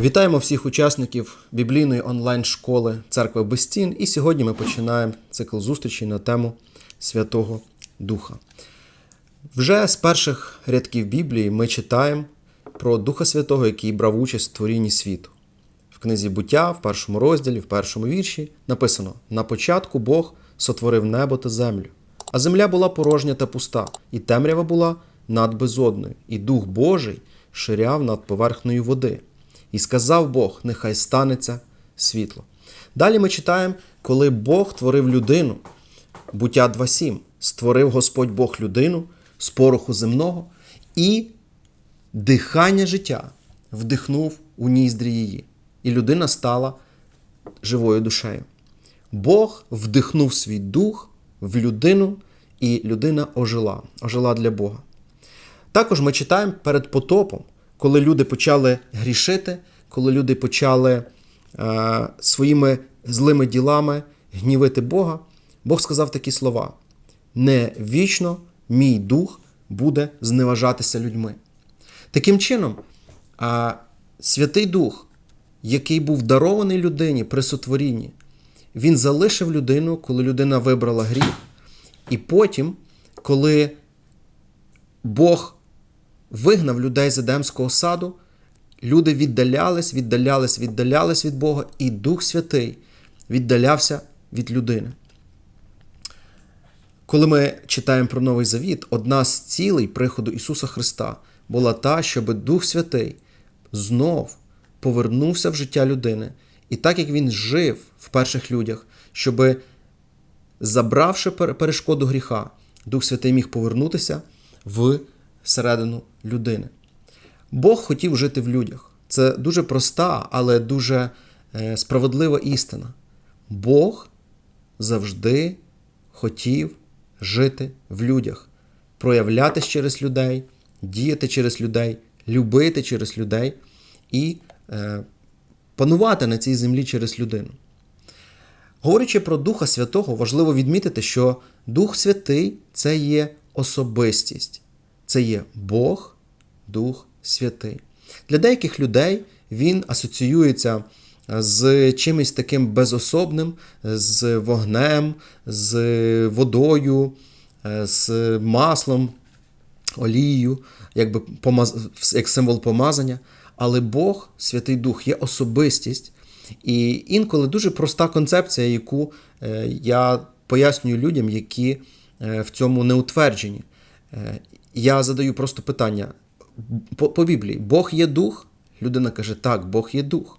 Вітаємо всіх учасників біблійної онлайн-школи Церкви без. І сьогодні ми починаємо цикл зустрічей на тему Святого Духа. Вже з перших рядків Біблії ми читаємо про Духа Святого, який брав участь в творінні світу. В книзі буття, в першому розділі, в першому вірші написано: На початку Бог сотворив небо та землю, а земля була порожня та пуста, і темрява була над безодною, і Дух Божий ширяв над поверхнею води. І сказав Бог: нехай станеться світло. Далі ми читаємо, коли Бог творив людину, буття 2.7, створив Господь Бог людину з пороху земного і дихання життя вдихнув у ніздрі її, і людина стала живою душею. Бог вдихнув свій дух в людину, і людина ожила, ожила для Бога. Також ми читаємо перед потопом, коли люди почали грішити, коли люди почали е, своїми злими ділами гнівити Бога, Бог сказав такі слова: не вічно мій дух буде зневажатися людьми. Таким чином, а, Святий Дух, який був дарований людині при сотворінні, він залишив людину, коли людина вибрала гріх, і потім, коли Бог вигнав людей з Едемського саду, люди віддалялись, віддалялись, віддалялись від Бога, і Дух Святий віддалявся від людини. Коли ми читаємо про Новий Завіт, одна з цілей приходу Ісуса Христа була та, щоб Дух Святий знов повернувся в життя людини. І так як він жив в перших людях, щоб, забравши перешкоду гріха, Дух Святий міг повернутися в середину людини. Бог хотів жити в людях. Це дуже проста, але дуже справедлива істина. Бог завжди хотів жити в людях, проявлятись через людей, діяти через людей, любити через людей і е, панувати на цій землі через людину. Говорячи про Духа Святого, важливо відмітити, що Дух Святий це є особистість, це є Бог, Дух Святий. Для деяких людей він асоціюється з чимось таким безособним, з вогнем, з водою, з маслом, олією, якби як символ помазання. Але Бог, Святий Дух, є особистість. І інколи дуже проста концепція, яку я пояснюю людям, які в цьому не утверджені. Я задаю просто питання по, Біблії: Бог є дух? Людина каже, так, Бог є дух.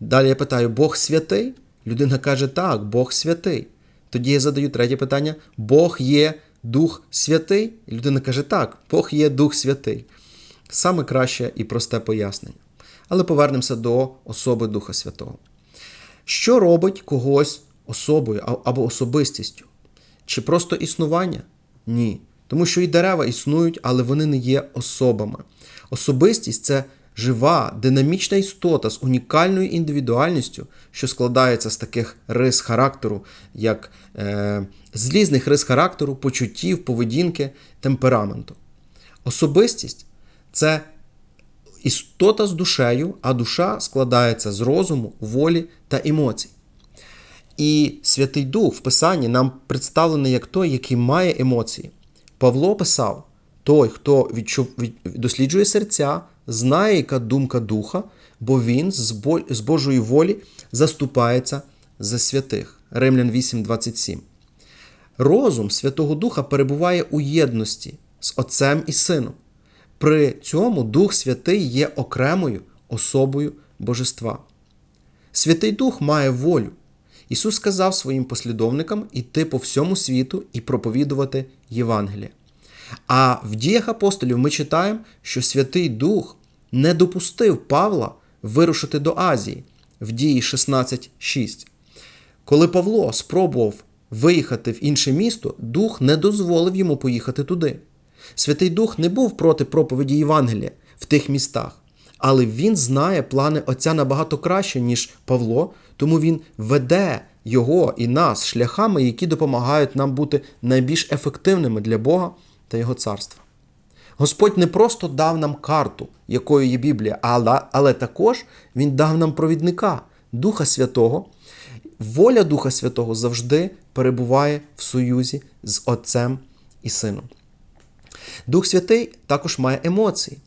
Далі я питаю: Бог святий? Людина каже, так, Бог святий. Тоді я задаю третє питання: Бог є Дух Святий? Людина каже, так, Бог є Дух Святий. Саме краще і просте пояснення. Але повернемося до особи Духа Святого. Що робить когось особою або особистістю? Чи просто існування? Ні. Тому що і дерева існують, але вони не є особами. Особистість це жива, динамічна істота з унікальною індивідуальністю, що складається з таких рис характеру, як е, злізних рис характеру, почуттів, поведінки, темпераменту. Особистість це істота з душею, а душа складається з розуму, волі та емоцій. І Святий Дух в Писанні нам представлений як той, який має емоції. Павло писав: той, хто відчув, від, досліджує серця, знає, яка думка духа, бо він з Божої волі заступається за святих. Римлян 8:27. Розум Святого Духа перебуває у єдності з Отцем і Сином. При цьому Дух Святий є окремою особою Божества. Святий Дух має волю. Ісус сказав своїм послідовникам іти по всьому світу і проповідувати Євангеліє. А в діях апостолів ми читаємо, що Святий Дух не допустив Павла вирушити до Азії в дії 16.6. Коли Павло спробував виїхати в інше місто, Дух не дозволив йому поїхати туди. Святий Дух не був проти проповіді Євангелія в тих містах, але він знає плани Отця набагато краще, ніж Павло, тому він веде його і нас шляхами, які допомагають нам бути найбільш ефективними для Бога та Його царства. Господь не просто дав нам карту, якою є Біблія, але, але також Він дав нам провідника, Духа Святого. Воля Духа Святого завжди перебуває в союзі з Отцем і Сином. Дух Святий також має емоції.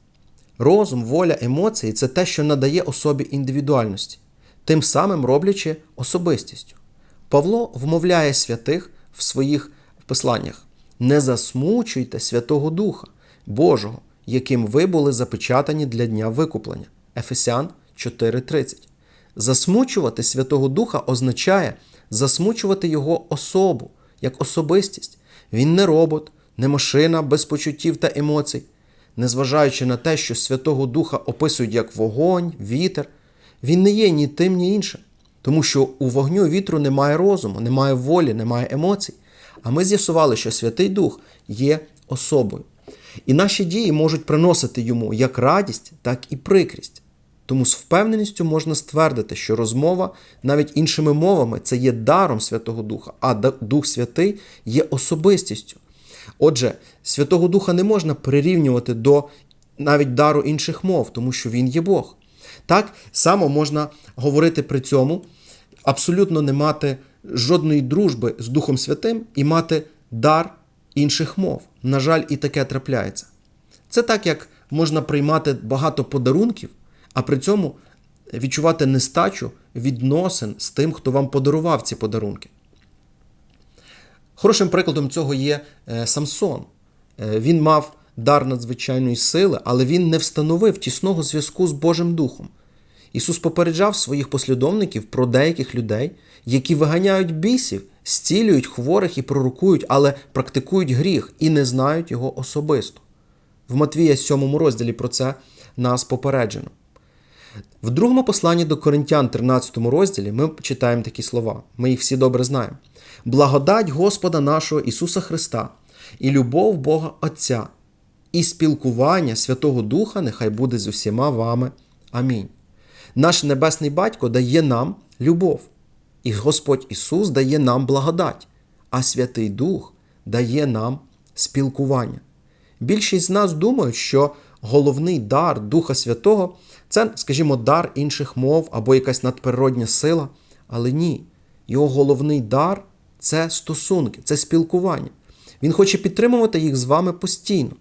Розум, воля, емоції це те, що надає особі індивідуальності, тим самим роблячи особистістю. Павло вмовляє святих в своїх посланнях: не засмучуйте Святого Духа Божого, яким ви були запечатані для дня викуплення. Ефесян 4:30. Засмучувати Святого Духа означає засмучувати Його особу як особистість. Він не робот, не машина без почуттів та емоцій. Незважаючи на те, що Святого Духа описують як вогонь, вітер, він не є ні тим, ні іншим. Тому що у вогню вітру немає розуму, немає волі, немає емоцій. А ми з'ясували, що Святий Дух є особою. І наші дії можуть приносити йому як радість, так і прикрість. Тому з впевненістю можна ствердити, що розмова навіть іншими мовами це є даром Святого Духа, а Дух Святий є особистістю. Отже, Святого Духа не можна прирівнювати до навіть дару інших мов, тому що Він є Бог. Так само можна говорити при цьому, абсолютно не мати жодної дружби з Духом Святим і мати дар інших мов. На жаль, і таке трапляється. Це так, як можна приймати багато подарунків, а при цьому відчувати нестачу відносин з тим, хто вам подарував ці подарунки. Хорошим прикладом цього є Самсон. Він мав дар надзвичайної сили, але він не встановив тісного зв'язку з Божим Духом. Ісус попереджав своїх послідовників про деяких людей, які виганяють бісів, зцілюють хворих і пророкують, але практикують гріх і не знають його особисто. В Матвія 7 розділі про це нас попереджено. В другому посланні до Коринтян, 13 розділі, ми читаємо такі слова. Ми їх всі добре знаємо. Благодать Господа нашого Ісуса Христа і любов Бога Отця, і спілкування Святого Духа нехай буде з усіма вами. Амінь. Наш Небесний Батько дає нам любов, і Господь Ісус дає нам благодать, а Святий Дух дає нам спілкування. Більшість з нас думають, що головний дар Духа Святого це, скажімо, дар інших мов або якась надприродня сила. Але ні, його головний дар це стосунки, це спілкування. Він хоче підтримувати їх з вами постійно.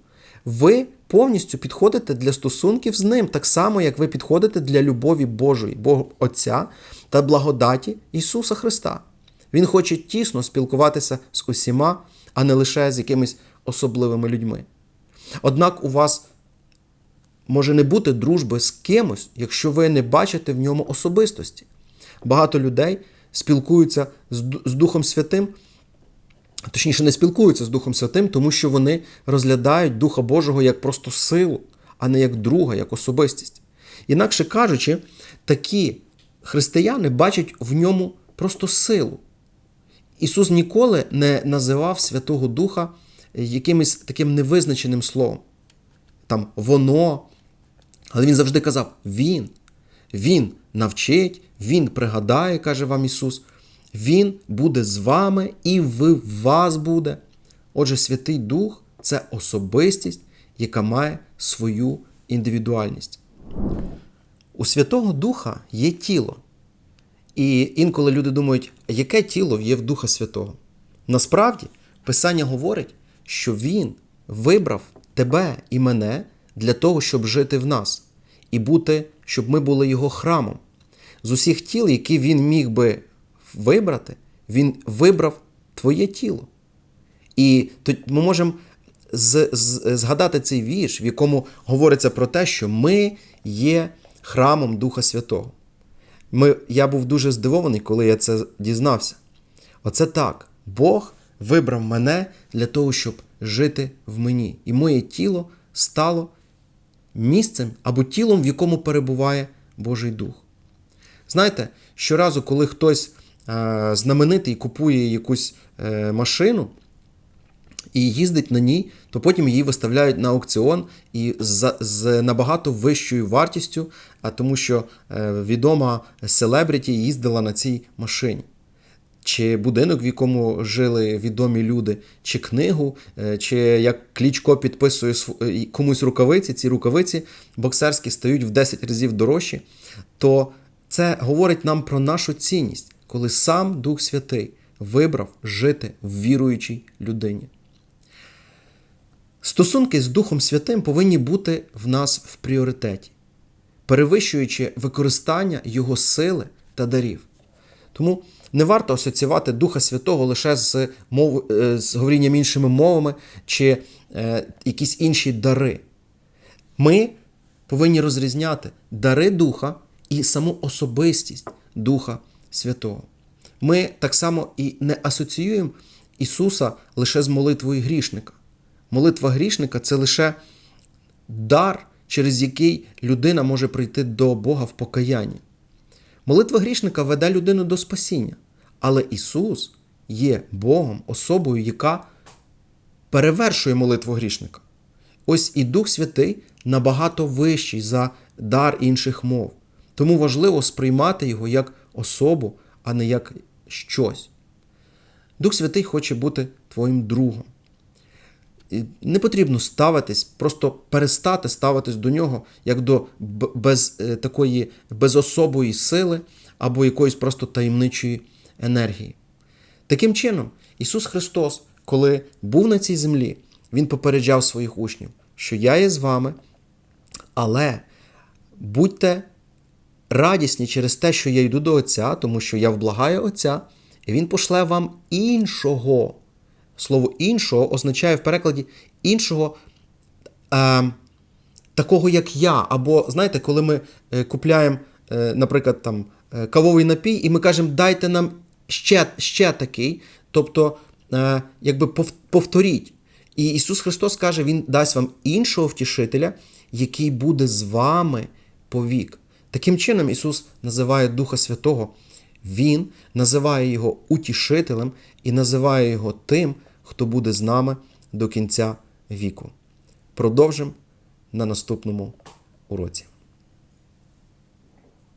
Ви повністю підходите для стосунків з ним, так само, як ви підходите для любові Божої, Бога Отця та благодаті Ісуса Христа. Він хоче тісно спілкуватися з усіма, а не лише з якимись особливими людьми. Однак у вас може не бути дружби з кимось, якщо ви не бачите в ньому особистості. Багато людей спілкуються з Духом Святим, точніше, не спілкуються з Духом Святим, тому що вони розглядають Духа Божого як просто силу, а не як друга, як особистість. Інакше кажучи, такі християни бачать в ньому просто силу. Ісус ніколи не називав Святого Духа якимось таким невизначеним словом. Там воно. Але він завжди казав: Він. Він навчить, Він пригадає, каже вам Ісус. Він буде з вами і в вас буде. Отже, Святий Дух це особистість, яка має свою індивідуальність. У Святого Духа є тіло. І інколи люди думають, яке тіло є в Духа Святого. Насправді, Писання говорить, що Він вибрав тебе і мене для того, щоб жити в нас, і бути, щоб ми були Його храмом. З усіх тіл, які він міг би вибрати, він вибрав твоє тіло. І ми можемо згадати цей вірш, в якому говориться про те, що ми є храмом Духа Святого. Ми, Я був дуже здивований, коли я це дізнався. Оце так. Бог вибрав мене для того, щоб жити в мені. І моє тіло стало місцем або тілом, в якому перебуває Божий Дух. Знаєте, щоразу, коли хтось е, знаменитий купує якусь е, машину і їздить на ній, то потім її виставляють на аукціон і з, з набагато вищою вартістю, а тому що е, відома селебріті їздила на цій машині. чи будинок, в якому жили відомі люди, чи книгу, е, чи як Клічко підписує е, комусь рукавиці, ці рукавиці боксерські стають в 10 разів дорожчі, то це говорить нам про нашу цінність, коли сам Дух Святий вибрав жити в віруючій людині. Стосунки з Духом Святим повинні бути в нас в пріоритеті, перевищуючи використання Його сили та дарів. Тому не варто асоціювати Духа Святого лише з, мов... е, з говорінням іншими мовами чи е, якісь інші дари. Ми повинні розрізняти дари Духа і саму особистість Духа Святого. Ми так само і не асоціюємо Ісуса лише з молитвою грішника. Молитва грішника це лише дар, через який людина може прийти до Бога в покаянні. Молитва грішника веде людину до спасіння, але Ісус є Богом, особою, яка перевершує молитву грішника. Ось і Дух Святий набагато вищий за дар інших мов. Тому важливо сприймати його як особу, а не як щось. Дух Святий хоче бути твоїм другом. Не потрібно ставитись, просто перестати ставитись до нього як до без е, такої безособої сили або якоїсь просто таємничої енергії. Таким чином, Ісус Христос, коли був на цій землі, Він попереджав своїх учнів, що я є з вами, але будьте радісні через те, що я йду до Отця, тому що я вблагаю Отця, і Він пошле вам іншого. Слово іншого означає в перекладі іншого е, такого, як я. Або, знаєте, коли ми е, купляємо, е, наприклад, там, е, кавовий напій, і ми кажемо, дайте нам ще, ще такий, тобто, е, якби повторіть. І Ісус Христос каже, Він дасть вам іншого втішителя, який буде з вами повік. Таким чином, Ісус називає Духа Святого, Він називає Його утішителем і називає Його тим, хто буде з нами до кінця віку. Продовжимо на наступному уроці.